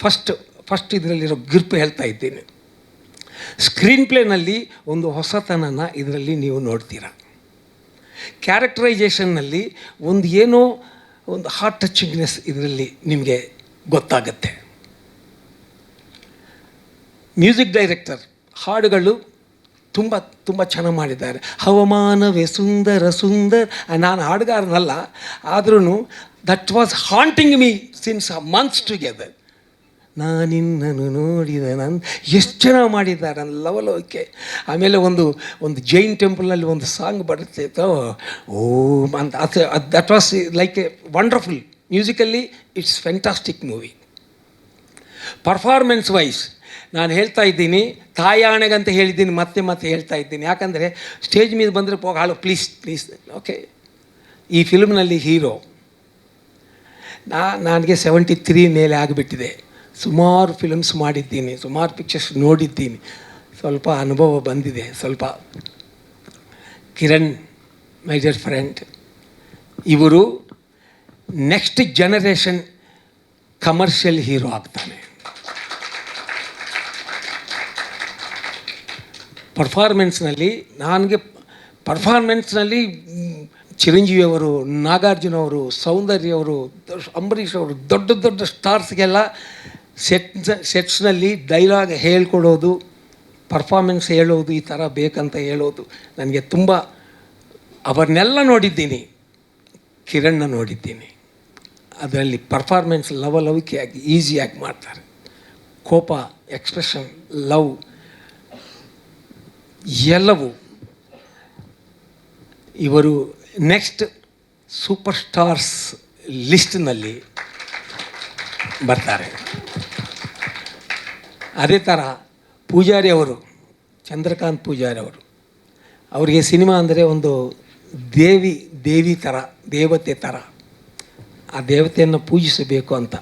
First first ಇದರಲ್ಲಿರೋ ಗಿರ್ಪು ಹೇಳ್ತಾ ಇದ್ದೀನಿ. Screen ಪ್ಲೇನಲ್ಲಿ ಒಂದು ಹೊಸತನನ ಇದರಲ್ಲಿ ನೀವು ನೋಡ್ತೀರಾ. ಕ್ಯಾರೆಕ್ಟರೈಸೇಷನ್ನಲ್ಲಿ ಒಂದು ಏನೋ ಒಂದು ಹಾರ್ಟ್ ಟಚಿಂಗ್ನೆಸ್ ಇದರಲ್ಲಿ ನಿಮಗೆ ಗೊತ್ತಾಗುತ್ತೆ. ಮ್ಯೂಸಿಕ್ ಡೈರೆಕ್ಟರ್ ಹಾಡುಗಳು ತುಂಬ ತುಂಬ ಚೆನ್ನಾಗಿ ಮಾಡಿದ್ದಾರೆ. ಹವಾಮಾನವೇ ಸುಂದರ, ಸುಂದರ್. ನಾನು ಹಾಡುಗಾರನಲ್ಲ ಆದ್ರೂ that was haunting me since months together ನಾನಿನ್ನನು ನೋಡಿದ ನಾನು ಎಷ್ಟು ಜನ ಮಾಡಿದ್ದಾರೆ ನನ್ನ ಲವಲೋಕೆ. ಆಮೇಲೆ ಒಂದು ಒಂದು ಜೈನ್ ಟೆಂಪಲ್ನಲ್ಲಿ ಒಂದು ಸಾಂಗ್ ಬರುತ್ತೆ ಓ, ಅಂತ, ಅದು that was like a wonderful musically it's fantastic movie performance wise ನಾನು ಹೇಳ್ತಾ ಇದ್ದೀನಿ ತಾಯಾಣೆಗಂತ ಹೇಳಿದ್ದೀನಿ, ಮತ್ತೆ ಮತ್ತೆ ಹೇಳ್ತಾ ಇದ್ದೀನಿ. ಯಾಕಂದರೆ ಸ್ಟೇಜ್ ಮೇಲೆ ಬಂದರೆ ಹೋಗಿ ಹಾಳು ಪ್ಲೀಸ್ ಪ್ಲೀಸ್ ಓಕೆ ಈ ಫಿಲ್ಮ್ನಲ್ಲಿ ಹೀರೋ ನಾ, ನನಗೆ ಸೆವೆಂಟಿ ತ್ರೀ ಮೇಲೆ ಆಗಿಬಿಟ್ಟಿದೆ. ಸುಮಾರು ಫಿಲಮ್ಸ್ ಮಾಡಿದ್ದೀನಿ, ಸುಮಾರು ಪಿಕ್ಚರ್ಸ್ ನೋಡಿದ್ದೀನಿ. ಸ್ವಲ್ಪ ಅನುಭವ ಬಂದಿದೆ, ಸ್ವಲ್ಪ. ಕಿರಣ್ ಮೈಜರ್ ಫ್ರೆಂಡ್ ಇವರು ನೆಕ್ಸ್ಟ್ ಜನರೇಷನ್ ಕಮರ್ಷಿಯಲ್ ಹೀರೋ ಆಗ್ತಾನೆ. ಪರ್ಫಾರ್ಮೆನ್ಸ್ನಲ್ಲಿ ನನಗೆ ಪರ್ಫಾರ್ಮೆನ್ಸ್ನಲ್ಲಿ ಚಿರಂಜೀವಿಯವರು ನಾಗಾರ್ಜುನ ಅವರು, ಸೌಂದರ್ಯ ಅವರು, ಅಂಬರೀಷ್ ಅವರು, ದೊಡ್ಡ ದೊಡ್ಡ ಸ್ಟಾರ್ಸ್ಗೆಲ್ಲ ಸೆಟ್ ಸೆಟ್ಸ್ನಲ್ಲಿ ಡೈಲಾಗ್ ಹೇಳ್ಕೊಡೋದು, ಪರ್ಫಾರ್ಮೆನ್ಸ್ ಹೇಳೋದು ಈ ಥರ ಬೇಕಂತ ಹೇಳೋದು ನನಗೆ ತುಂಬ ಅವರನ್ನೆಲ್ಲ ನೋಡಿದ್ದೀನಿ, ಕಿರಣ್ನ ನೋಡಿದ್ದೀನಿ. ಅದರಲ್ಲಿ ಪರ್ಫಾರ್ಮೆನ್ಸ್ ಲವಲವಿಕೆಯಾಗಿ ಈಸಿಯಾಗಿ ಮಾಡ್ತಾರೆ. ಕೋಪ, ಎಕ್ಸ್ಪ್ರೆಷನ್, ಲವ್, ಎಲ್ಲವೂ. ಇವರು ನೆಕ್ಸ್ಟ್ ಸೂಪರ್ ಸ್ಟಾರ್ಸ್ ಲಿಸ್ಟ್ನಲ್ಲಿ ಬರ್ತಾರೆ. ಅದೇ ಥರ ಪೂಜಾರಿ ಅವರು, ಚಂದ್ರಕಾಂತ್ ಪೂಜಾರಿ ಅವರು, ಅವರಿಗೆ ಸಿನಿಮಾ ಅಂದರೆ ಒಂದು ದೇವಿ ದೇವಿ ಥರ ದೇವತೆ ಥರ ಆ ದೇವತೆಯನ್ನು ಪೂಜಿಸಬೇಕು ಅಂತ.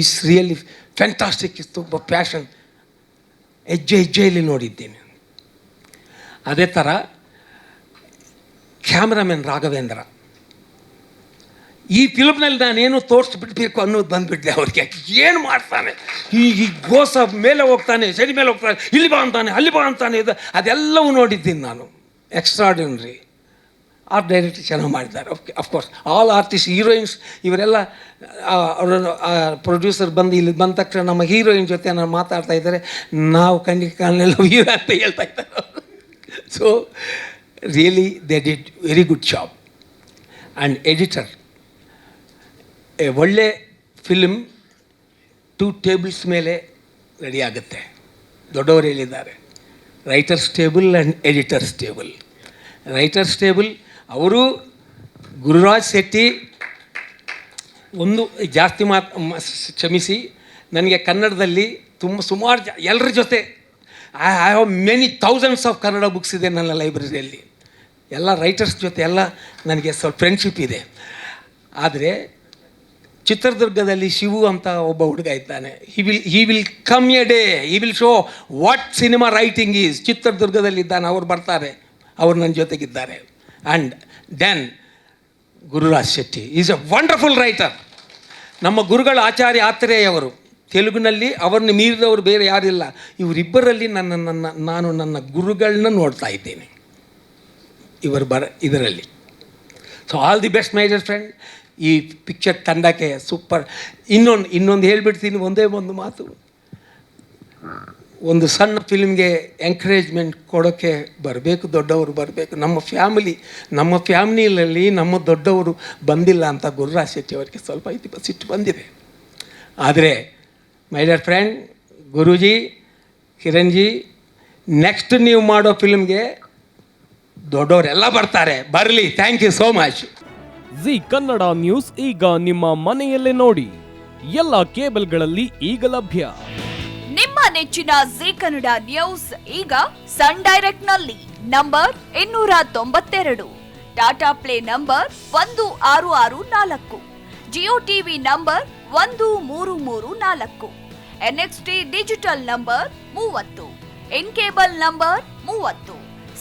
ಈಸ್ ರಿಯಲಿ ಫ್ಯಾಂಟಾಸ್ಟಿಕ್ ಇಸ್ ತುಂಬ ಪ್ಯಾಷನ್ ಹೆಜ್ಜೆ ಹೆಜ್ಜೆಯಲ್ಲಿ ನೋಡಿದ್ದೇನೆ. ಅದೇ ಥರ ಕ್ಯಾಮ್ರಾಮನ್ ರಾಘವೇಂದ್ರ. ಈ ಫಿಲ್ಮ್ನಲ್ಲಿ ನಾನೇನು ತೋರಿಸ್ಬಿಡ್ಬೇಕು ಅನ್ನೋದು ಬಂದುಬಿಟ್ಟಿದೆ ಅವ್ರಿಗೆ, ಏನು ಮಾಡ್ತಾನೆ? ಈ ಈ ಗೋಸ ಮೇಲೆ ಹೋಗ್ತಾನೆ, ಸರಿ ಮೇಲೆ ಹೋಗ್ತಾನೆ, ಇಲ್ಲಿ ಬಾ ಅಂತಾನೆ, ಅಲ್ಲಿ ಬಾ ಅಂತಾನೆ ಇದು. ಅದೆಲ್ಲವೂ ನೋಡಿದ್ದೀನಿ ನಾನು. ಎಕ್ಸ್ಟ್ರಾಡಿನರಿ ಆರ್ಟ್ ಡೈರೆಕ್ಟರ್ ಚೆನ್ನಾಗಿ ಮಾಡಿದ್ದಾರೆ. Okay of course all artist heroines ಇವರೆಲ್ಲ ಅವರ ಪ್ರೊಡ್ಯೂಸರ್ ಬಂದು ಇಲ್ಲಿ ಬಂದ ತಕ್ಷಣ ನಮ್ಮ ಹೀರೋಯಿನ್ ಜೊತೆ ನಾನು ಮಾತಾಡ್ತಾ ಇದ್ದಾರೆ. ನಾವು ಕಣ್ಣಿಗೆ ಕಾಲನೆಲ್ಲ ಹೀರೋ ಅಂತ ಹೇಳ್ತಾ ಇದ್ದಾರೆ so really they did very good job and editor a ಒಳ್ಳೆ ಫಿಲ್ಮ್ ಟೂ ಟೇಬಲ್ಸ್ ಮೇಲೆ ರೆಡಿ ಆಗುತ್ತೆ. ದೊಡ್ಡವರು ಹೇಳಿದ್ದಾರೆ writers table and editors table writers table ಅವರು ಗುರುರಾಜ್ ಶೆಟ್ಟಿ ಒಂದು ಜಾಸ್ತಿ ಮಾತು ಕ್ಷಮಿಸಿ, ನನಗೆ ಕನ್ನಡದಲ್ಲಿ ತುಂಬ ಸುಮಾರು ಜ ಎಲ್ಲರ ಜೊತೆ I I have many thousands of Kannada books ಇದೆ ನನ್ನ ಲೈಬ್ರರಿಯಲ್ಲಿ ಎಲ್ಲ ರೈಟರ್ಸ್ ಜೊತೆ ಎಲ್ಲ ನನಗೆ ಸ್ವಲ್ಪ ಫ್ರೆಂಡ್ಶಿಪ್ ಇದೆ. ಆದರೆ ಚಿತ್ರದುರ್ಗದಲ್ಲಿ ಶಿವು ಅಂತ ಒಬ್ಬ ಹುಡುಗ ಇದ್ದಾನೆ. He will he will come a day he will show what cinema writing is ಚಿತ್ರದುರ್ಗದಲ್ಲಿದ್ದಾನೆ ಅವ್ರು ಬರ್ತಾರೆ, ಅವ್ರು ನನ್ನ ಜೊತೆಗಿದ್ದಾರೆ. And then Gururaj Shetty is a wonderful writer ನಮ್ಮ ಗುರುಗಳ ಆಚಾರ್ಯ ಆತ್ರೇಯವರು ತೆಲುಗಿನಲ್ಲಿ ಅವರನ್ನು ಮೀರಿದವರು ಬೇರೆ ಯಾರಿಲ್ಲ. ಇವರಿಬ್ಬರಲ್ಲಿ ನನ್ನ ನನ್ನ, ನಾನು ನನ್ನ ಗುರುಗಳನ್ನ ನೋಡ್ತಾ ಇದ್ದೇನೆ. ಇವರು ಬರ, ಇದರಲ್ಲಿ. So all the best my dear friend ಈ ಪಿಕ್ಚರ್ ತಂಡಕ್ಕೆ ಸೂಪರ್ ಇನ್ನೊಂದು ಇನ್ನೊಂದು ಹೇಳ್ಬಿಡ್ತೀನಿ, ಒಂದೇ ಒಂದು ಮಾತು. ಒಂದು ಸಣ್ಣ ಫಿಲ್ಮ್ಗೆ ಎಂಕರೇಜ್ಮೆಂಟ್ ಕೊಡೋಕ್ಕೆ ಬರಬೇಕು, ದೊಡ್ಡವರು ಬರಬೇಕು. ನಮ್ಮ ಫ್ಯಾಮಿಲಿ ನಮ್ಮ ಫ್ಯಾಮಿಲಿಯಲ್ಲಿ ನಮ್ಮ ದೊಡ್ಡವರು ಬಂದಿಲ್ಲ ಅಂತ ಗುರುರಾಜ್ ಶೆಟ್ಟಿ ಅವರಿಗೆ ಸ್ವಲ್ಪ ಇದು ಸಿಟ್ಟು ಬಂದಿದೆ. ಆದರೆ ಮೈ ಡಿಯರ್ ಫ್ರೆಂಡ್ ಗುರೂಜಿ ಕಿರಣ್ಜಿ ನೆಕ್ಸ್ಟ್ ನೀವು ಮಾಡೋ ಫಿಲ್ಮ್ಗೆ ದೊಡ್ಡವರೆಲ್ಲ ಬರ್ತಾರೆ. ಬರಲಿ thank you so much Zee Kannada news ಈಗ ನಿಮ್ಮ ಮನೆಯಲ್ಲೇ ನೋಡಿ. ಎಲ್ಲ ಕೇಬಲ್ಗಳಲ್ಲಿ ಈಗ ಲಭ್ಯ. ನಿಮ್ಮ ನೆಚ್ಚಿನ ಜಿ ಕನ್ನಡ ನ್ಯೂಸ್ ಈಗ ಸನ್ ಡೈರೆಕ್ಟ್ನಲ್ಲಿ ನಂಬರ್ ಇನ್ನೂರ ತೊಂಬತ್ತೆರಡು. ಟಾಟಾ ಪ್ಲೇ ನಂಬರ್ ಒಂದು ಆರು ಆರು ನಾಲ್ಕು. ಜಿಯೋ ಟಿವಿ ನಂಬರ್ ಒಂದು ಮೂರು ಮೂರು ನಾಲ್ಕು. ಎನ್ಎಕ್ಸ್ಟಿ ಡಿಜಿಟಲ್ ನಂಬರ್ ಮೂವತ್ತು. ಇನ್ ಕೇಬಲ್ ನಂಬರ್ ಮೂವತ್ತು.